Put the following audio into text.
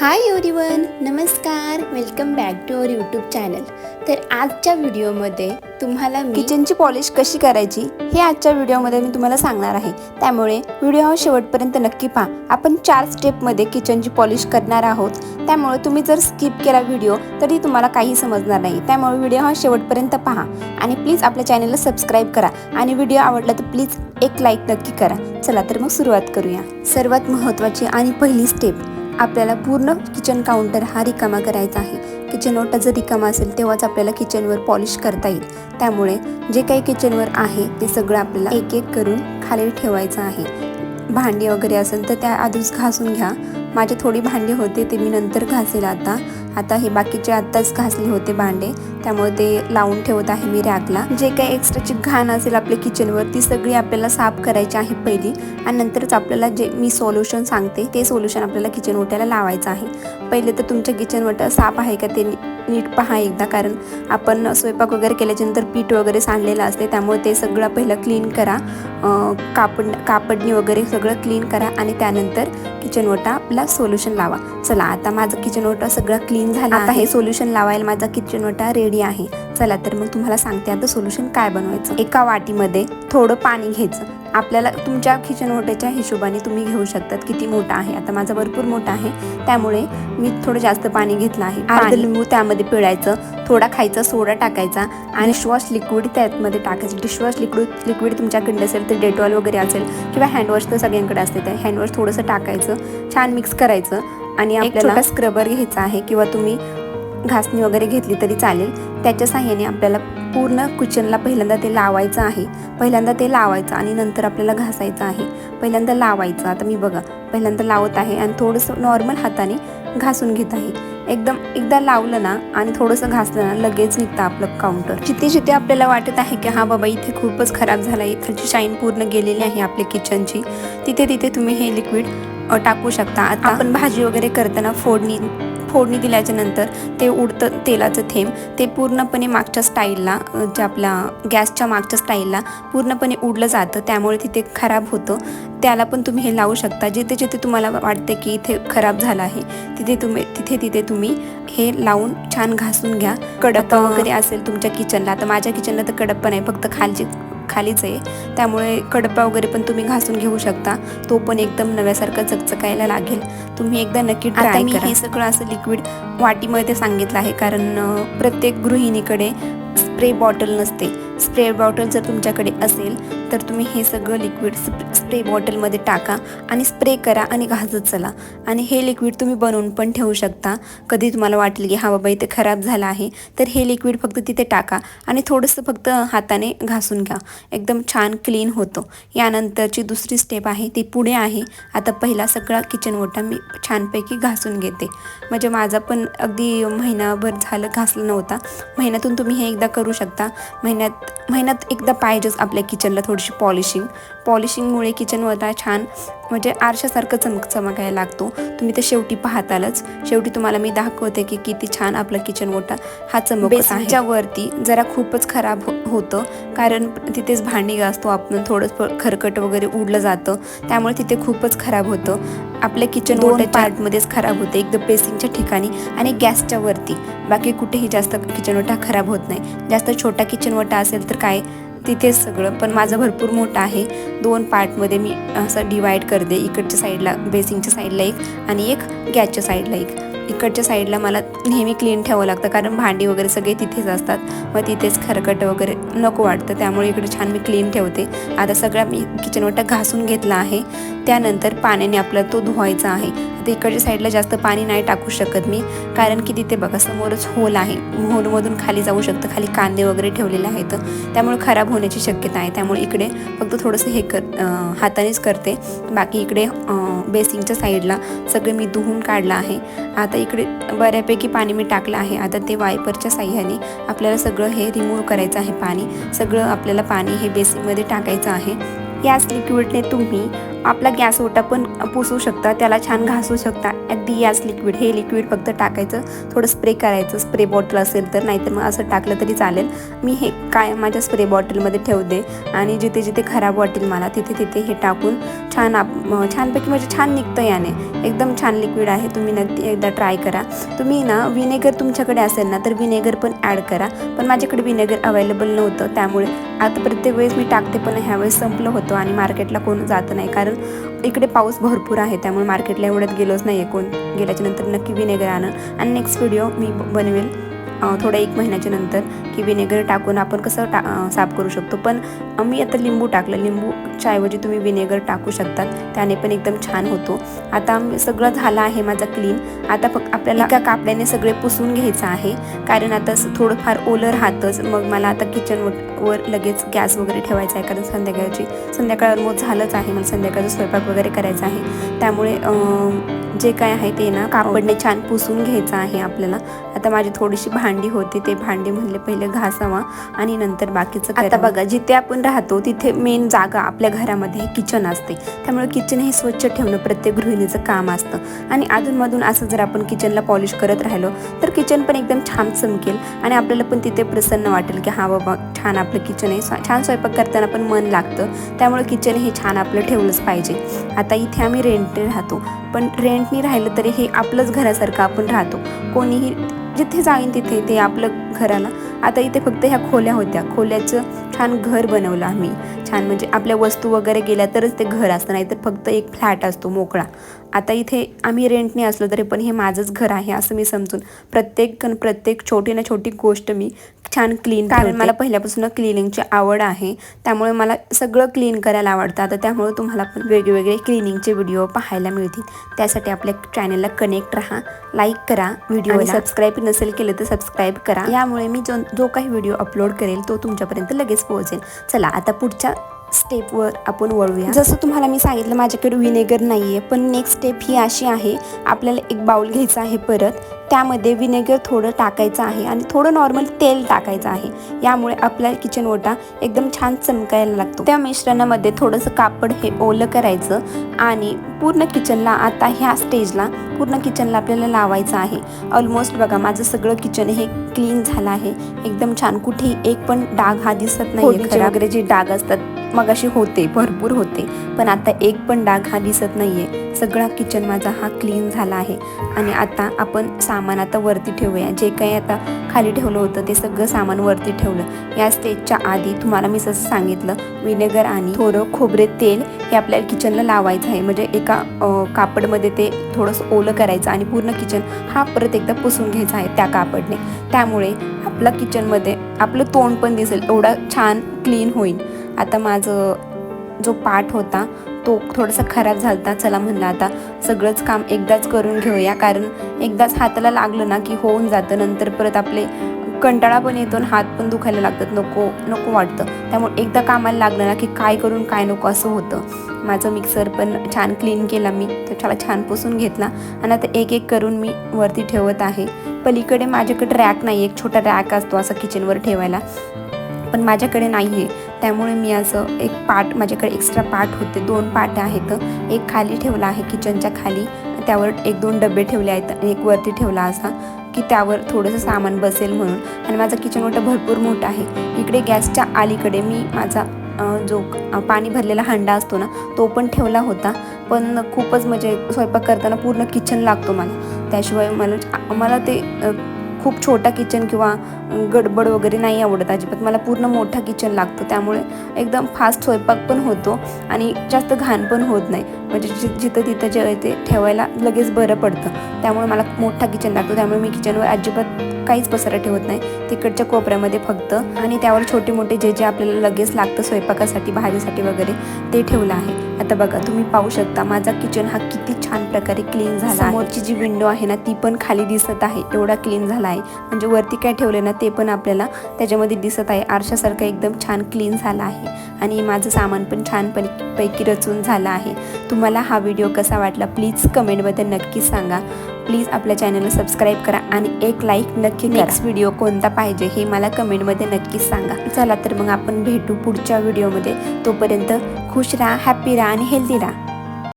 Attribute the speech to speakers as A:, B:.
A: हाय everyone नमस्कार. Welcome back to our YouTube channel तर आजच्या व्हिडिओमध्ये तुम्हाला
B: किचनची पॉलिश कशी करायची हे आजच्या व्हिडिओमध्ये मी तुम्हाला सांगणार आहे. त्यामुळे व्हिडिओ हा शेवटपर्यंत नक्की पहा. आपण चार स्टेपमध्ये किचनची पॉलिश करणार आहोत. त्यामुळे तुम्ही जर स्किप केला व्हिडिओ तरी तुम्हाला काही समजणार नाही. त्यामुळे व्हिडिओ हा शेवटपर्यंत पहा. आणि प्लीज आपल्या चॅनलला सबस्क्राईब करा. आणि व्हिडिओ आवडला तर प्लीज एक लाईक नक्की करा. चला तर मग सुरुवात करूया. सर्वात महत्त्वाची आणि पहिली स्टेप आपल्याला पूर्ण किचन काउंटर हा रिकामा करायचा आहे. किचन ओटा जर रिकामा असेल तेव्हाच आपल्याला किचनवर पॉलिश करता येईल. त्यामुळे जे काही किचनवर आहे ते सगळं आपल्याला एक एक करून खाली ठेवायचं आहे. भांडी वगैरे असेल तर त्या आधीच घासून घ्या. माझे थोडी भांडी होते ते मी नंतर घासेल आता. आता हे बाकीचे आत्ताच घासले होते भांडे. त्यामुळे ते लावून ठेवत आहे मी रॅकला. जे काही एक्स्ट्राची घाण असेल आपल्या किचनवर ती सगळी आपल्याला साफ करायची आहे पहिली. आणि नंतरच आपल्याला जे मी सोल्युशन सांगते ते सोल्युशन आपल्याला किचन ओट्याला लावायचं आहे. पहिले तर तुमच्या किचन ओटा साफ आहे का ते नीट पहा एकदा कारण आपण स्वयंपाक वगैरे केल्याच्यानंतर पीठ वगैरे सांडलेलं असते त्यामुळे ते सगळं पहिलं क्लीन करा. कापड कापडनी वगैरे सगळं क्लीन करा आणि त्यानंतर किचन ओटा आपला सोल्युशन लावा. चला आता माझं किचन ओटा सगळं क्लीन झालं आता हे सोल्युशन लावायला माझा किचन ओटा रेडी आहे. चला तर मग तुम्हाला सांगते आता सोल्युशन काय बनवायचं. एका वाटीमध्ये थोडं पाणी घ्यायचं. आपल्याला तुमच्या किचन ओट्याच्या हिशोबाने तुम्ही घेऊ शकतात. किती मोठा आहे? आता माझा भरपूर मोठा आहे. त्यामुळे मी थोडं जास्त पाणी घेतलं आहे. अर्ध लिंबू त्यामध्ये पिळायचं. थोडा खायचा सोडा टाकायचा आणि डिशवॉश लिक्विड त्यामध्ये टाकायचं. डिशवॉश लिक्विड लिक्विड तुमच्याकडे असेल तर डेटॉल वगैरे असेल किंवा हँडवॉश तर सगळ्यांकडे असते. त्या हँडवॉश थोडंसं टाकायचं छान मिक्स करायचं आणि आपल्याला स्क्रबर घ्यायचा आहे किंवा तुम्ही घासणी वगैरे घेतली तरी चालेल. त्याच्या साह्याने आपल्याला पूर्ण किचनला पहिल्यांदा ते लावायचं आहे. पहिल्यांदा ते लावायचं आणि नंतर आपल्याला घासायचं आहे. पहिल्यांदा लावायचं. आता मी बघा पहिल्यांदा लावत आहे आणि थोडंसं नॉर्मल हाताने घासून घेत आहे. एकदम एकदा लावलं ना आणि थोडंसं घासलं ना लगेच निघतं आपलं काउंटर जिथे जिथे आपल्याला वाटत आहे की हा बाबा इथे खूपच खराब झाला आहे. इथलची शाईन पूर्ण गेलेली आहे आपल्या किचनची तिथे तिथे तुम्ही हे लिक्विड टाकू शकता. आता आपण भाजी वगैरे करताना फोडणी फोडणी दिल्याच्या नंतर ते उडतं तेलाचं थेंब. ते पूर्णपणे मागच्या स्टाईलला जे आपल्या गॅसच्या मागच्या स्टाईलला पूर्णपणे उडलं जातं. त्यामुळे तिथे खराब होतं. त्याला पण तुम्ही हे लावू शकता. जिथे जिथे तुम्हाला वाटते की इथे खराब झालं आहे तिथे तुम्ही तिथे तिथे तुम्ही हे लावून छान घासून घ्या. कडप्पा वगैरे असेल तुमच्या किचनला आता माझ्या किचनला तर कडप्पा नाही फक्त खालची खालीच आहे. त्यामुळे कडप्पा वगैरे पण तुम्ही घासून घेऊ शकता. तो पण एकदम नव्यासारखा चकचकायला लागेल. तुम्ही एकदा नक्की ट्राय करा. हे सगळं असं लिक्विड वाटीमध्ये सांगितलं आहे. कारण प्रत्येक गृहिणीकडे स्प्रे बॉटल नसते. स्प्रे बॉटल जर तुमच्याकडे असेल तर तुम्ही हे सगळं लिक्विड स्प्रे बॉटलमध्ये टाका आणि स्प्रे करा आणि घासत चला. आणि हे लिक्विड तुम्ही बनवून पण ठेवू शकता. कधी तुम्हाला वाटेल की हा बाबा इथे खराब झाला आहे. तर हे लिक्विड फक्त तिथे टाका आणि थोडंसं फक्त हाताने घासून घ्या. एकदम छान क्लीन होतो. यानंतरची दुसरी स्टेप आहे ती पुढे आहे. आता पहिला सगळा किचन ओटा मी छानपैकी घासून घेते. म्हणजे माझा पण अगदी महिनाभर झालं घासलं नव्हता. महिन्यातून तुम्ही हे एकदा करू शकता. महिन्यात महिन्यात एकदा पाहिजेच आपल्या किचनला थोडीशी पॉलिशिंग. पॉलिशिंगमुळे किचन ओटा छान म्हणजे आरशासारखं चमक चमकायला लागतो. तुम्ही ते शेवटी पाहतालच. शेवटी तुम्हाला मी दाखवते की किती छान आपला किचन ओटा हा चमकत आहे. वरती जरा खूपच खराब हो- होतं. कारण तिथेच भांडी घासतो आपण थोडं खरकट वगैरे उडलं जातं. त्यामुळे तिथे खूपच खराब होतं. आपल्या किचन दोन पार्टमध्येच खराब होते. एकदम बेसिंगच्या ठिकाणी आणि गॅसच्या वरती. बाकी कुठेही जास्त किचन ओटा खराब होत नाही. जास्त छोटा किचन ओटा असेल तर काय तिथेच सगळं पण माझं भरपूर मोठं आहे. दोन पार्टमध्ये मी असं डिवाईड करते. इकडच्या साईडला बेसिंगच्या साईडला एक आणि एक गॅसच्या साईडला एक. इकडच्या साईडला मला नेहमी क्लीन ठेवावं लागतं कारण भांडी वगैरे सगळे तिथेच असतात. मग तिथेच खरकट वगैरे नको वाटतं त्यामुळे इकडे छान मी क्लीन ठेवते. आता सगळा मी किचन ओटा घासून घेतला आहे. त्यानंतर पाण्याने आपला तो धुवायचा आहे. आता इकडच्या साईडला जास्त पाणी नाही टाकू शकत मी कारण की तिथे बघा समोरच होल आहे. होलमधून खाली जाऊ शकतं खाली कांदे वगैरे ठेवलेले आहेत. त्यामुळे खराब होण्याची शक्यता आहे. त्यामुळे इकडे फक्त थोडंसं हे कर हातानेच करते. बाकी इकडे बेसिनच्या बेसिंगच्या साईडला सगळं मी धुवून काढलं आहे. आता इकडे बऱ्यापैकी पाणी मी टाकलं आहे. आता ते वायपरच्या साह्याने आपल्याला सगळं हे रिमूव्ह करायचं आहे पाणी. सगळं आपल्याला पाणी हे बेसिंगमध्ये टाकायचं आहे. याच लिक्विडने तुम्ही आपला गॅस ओटा पण पुसू शकता त्याला छान घासू शकता. अगदी याच लिक्विड हे लिक्विड फक्त टाकायचं थोडं स्प्रे करायचं. स्प्रे बॉटल असेल तर नाहीतर मग असं टाकलं तरी चालेल. मी हे काय माझ्या स्प्रे बॉटलमध्ये ठेवते आणि जिथे जिथे खराब वाटेल मला तिथे तिथे हे टाकून छान आप छानपैकी म्हणजे छान निघतं याने. एकदम छान लिक्विड आहे तुम्ही नक्की एकदा ट्राय करा. तुम्ही ना विनेगर तुमच्याकडे असेल ना तर विनेगर पण ॲड करा. पण माझ्याकडे विनेगर अवेलेबल नव्हतं त्यामुळे आता प्रत्येक वेळेस मी टाकते पण ह्यावेळेस संपलं होतं आणि मार्केटला कोण जात नाही. कारण इकडे पाऊस भरपूर आहे त्यामुळे मार्केटला एवढ्यात गेलोच नाही आहे कोण. गेल्याच्यानंतर नक्की विनेगर आणा. आणि नेक्स्ट व्हिडिओ मी बनवेल. थोड्या थोडं एक महिन्याच्या नंतर की विनेगर टाकून आपण कसं टा साफ करू शकतो. पण मी आता लिंबू टाकलं. लिंबूच्या ऐवजी तुम्ही विनेगर टाकू शकतात त्याने पण एकदम छान होतो. आता सगळं झालं आहे माझा क्लीन आता फक्त आपल्याला एका कापड्याने सगळे पुसून घ्यायचं आहे. कारण आता स- थोडंफार ओलं राहतंच. मग मला आता किचन वर लगेच गॅस वगैरे ठेवायचा आहे. कारण संध्याकाळची संध्याकाळ ऑलमोस्ट झालंच आहे. मला संध्याकाळचा स्वयंपाक वगैरे करायचा आहे. त्यामुळे जे काय आहे ते ना कापडने छान पुसून घ्यायचं आहे आपल्याला. आता माझी थोडीशी भांडी होती ते भांडी म्हणले पहिले घासावा आणि नंतर बाकीचं आता बघा जिथे आपण राहतो तिथे मेन जागा आपल्या घरामध्ये किचन असते. त्यामुळे किचन हे स्वच्छ ठेवणं प्रत्येक गृहिणीचं काम असतं. आणि अधूनमधून असं जर आपण किचनला पॉलिश करत राहिलो तर किचन पण एकदम छान चमकेल. आणि आपल्याला पण तिथे प्रसन्न वाटेल की हा बाबा छान आपलं किचन आहे. छान स्वयंपाक करताना पण मन लागतं. त्यामुळे किचन हे छान आपलं ठेवलंच पाहिजे. आता इथे आम्ही रेंटने राहतो. पण रेंटनी राहिलं तरी हे आपलंच घरासारखं आपण राहतो. कोणीही जिथे जाईन तिथे ते आपलं घराला आता इथे फक्त ह्या खोल्या होत्या. खोल्याचं छान घर बनवलं आम्ही. छान म्हणजे आपल्या वस्तू वगैरे गेल्या तरच ते घर असतं. नाहीतर फक्त एक फ्लॅट असतो मोकळा. आता इथे आम्ही रेंटने असलो तरी पण हे माझंच घर आहे असं मी समजून प्रत्येक प्रत्येक छोटी ना छोटी गोष्ट मी छान क्लीन कारण मला पहिल्यापासून क्लिनिंगची आवड आहे. त्यामुळे मला सगळं क्लीन करायला आवडतं. आता त्यामुळे तुम्हाला पण वेगवेगळे क्लिनिंगचे व्हिडिओ पाहायला मिळतील. त्यासाठी आपल्या चॅनलला कनेक्ट राहा लाईक करा व्हिडिओ सबस्क्राईब नसेल केलं तर सबस्क्राईब करा. यामुळे मी जो जो काही व्हिडिओ अपलोड करेल तो तुमच्यापर्यंत लगेच पोहोचेल. चला आता पुढच्या स्टेपवर आपण वळूया. जसं तुम्हाला मी सांगितलं माझ्याकडे विनेगर नाही आहे पण नेक्स्ट स्टेप ही अशी आहे आपल्याला एक बाउल घ्यायचा आहे परत. त्यामध्ये विनेगर थोडं टाकायचं आहे आणि थोडं नॉर्मल तेल टाकायचं आहे. यामुळे आपला किचन ओटा एकदम छान चमकायला लागतो. त्या मिश्रणामध्ये थोडंसं कापड हे ओलं करायचं आणि पूर्ण किचनला आता ह्या स्टेजला पूर्ण किचनला आपल्याला लावायचं आहे. ऑलमोस्ट बघा माझं सगळं किचन हे क्लीन झालं आहे. एकदम छान कुठेही एक पण डाग हा दिसत नाही वगैरे जे डाग असतात मग अशी होते भरपूर होते. पण आता एक पण डाग हा दिसत नाहीये. सगळा किचन माझा हा क्लीन झाला आहे. आणि आता आपण सामान आता वरती ठेवूया. जे काही आता खाली ठेवलं होतं ते सगळं सामान वरती ठेवलं. या स्टेजच्या आधी तुम्हाला मी जसं सांगितलं विनेगर आणि थोडं खोबरे तेल हे आपल्याला किचनला लावायचं आहे. म्हणजे एका कापडमध्ये ते थोडंसं ओलं करायचं आणि पूर्ण किचन हा परत एकदा पुसून घ्यायचा आहे त्या कापडने. त्यामुळे आपला किचनमध्ये आपलं तोंड पण दिसेल. एवढा छान क्लीन होईल. आता माझं जो पाठ होता तो थोडासा खराब झालता. चला म्हणलं आता सगळंच काम एकदाच करून घेऊया. कारण एकदाच हाताला लागलं ना की होऊन जातं. नंतर परत आपले कंटाळा पण येतो आणि हात पण दुखायला लागतात. नको नको वाटतं. त्यामुळे एकदा कामाला लागलं ना की काय करून काय नको असं होतं. माझं मिक्सर पण छान क्लीन केला मी. तो त्याला छान पुसून घेतला. आणि आता एक एक करून मी वरती ठेवत आहे. पलीकडे माझ्याकडे रॅक नाही एक छोटा रॅक असतो असा किचनवर ठेवायला. पण माझ्याकडे नाही आहे त्यामुळे मी असं एक पाट माझ्याकडे एक्स्ट्रा पाट होते. दोन पाट्या आहेत. एक खाली ठेवला आहे किचनच्या खाली. त्यावर एक दोन डबे ठेवले आहेत आणि एक वरती ठेवला असा की त्यावर थोडंसं सामान बसेल म्हणून. आणि माझा किचन ओटा भरपूर मोठा आहे. इकडे गॅसच्या अलीकडे मी माझा जो पाणी भरलेला हंडा असतो ना तो पण ठेवला होता. पण खूपच म्हणजे स्वयंपाक करताना पूर्ण किचन लागतो मला. त्याशिवाय मला मला ते खूप छोटा किचन किंवा गडबड वगैरे नाही आवडत अजिबात. मला पूर्ण मोठा किचन लागतो. त्यामुळे एकदम फास्ट स्वयंपाक पण होतो आणि जास्त घाण पण होत नाही. म्हणजे जि जिथं तिथं जे ते ठेवायला लगेच बरं पडतं. त्यामुळे मला मोठा किचन लागतो. त्यामुळे मी किचनवर अजिबात काहीच पसारा ठेवत नाही. तिकडच्या कोपऱ्यामध्ये फक्त आणि त्यावर छोटे मोठे जे जे आपल्याला लगेच लागतं स्वयंपाकासाठी भाजीसाठी वगैरे ते ठेवलं आहे. आता बघा तुम्ही पाहू शकता माझा किचन हा किती छान प्रकारे क्लीन झाला समोरची जी विंडो आहे ना ती पण खाली दिसत आहे. एवढा क्लीन झाला आहे. म्हणजे वरती काय ठेवलं ना ते पण आपल्याला त्याच्यामध्ये दिसत आहे. आरशासारखं एकदम छान क्लीन झाला आहे. आणि माझं सामान पण छान पैकी रचून झालं आहे. तुम्हाला हा व्हिडिओ कसा वाटला प्लीज कमेंटमध्ये नक्की सांगा. प्लीज आपल्या चॅनलला सबस्क्राईब करा आणि एक लाईक नक्की नेक्स्ट व्हिडिओ कोणता पाहिजे हे मला कमेंटमध्ये नक्कीच सांगा. चला तर मग आपण भेटू पुढच्या व्हिडिओमध्ये तोपर्यंत खुश राहा हॅप्पी राहा आणि हेल्दी राहा.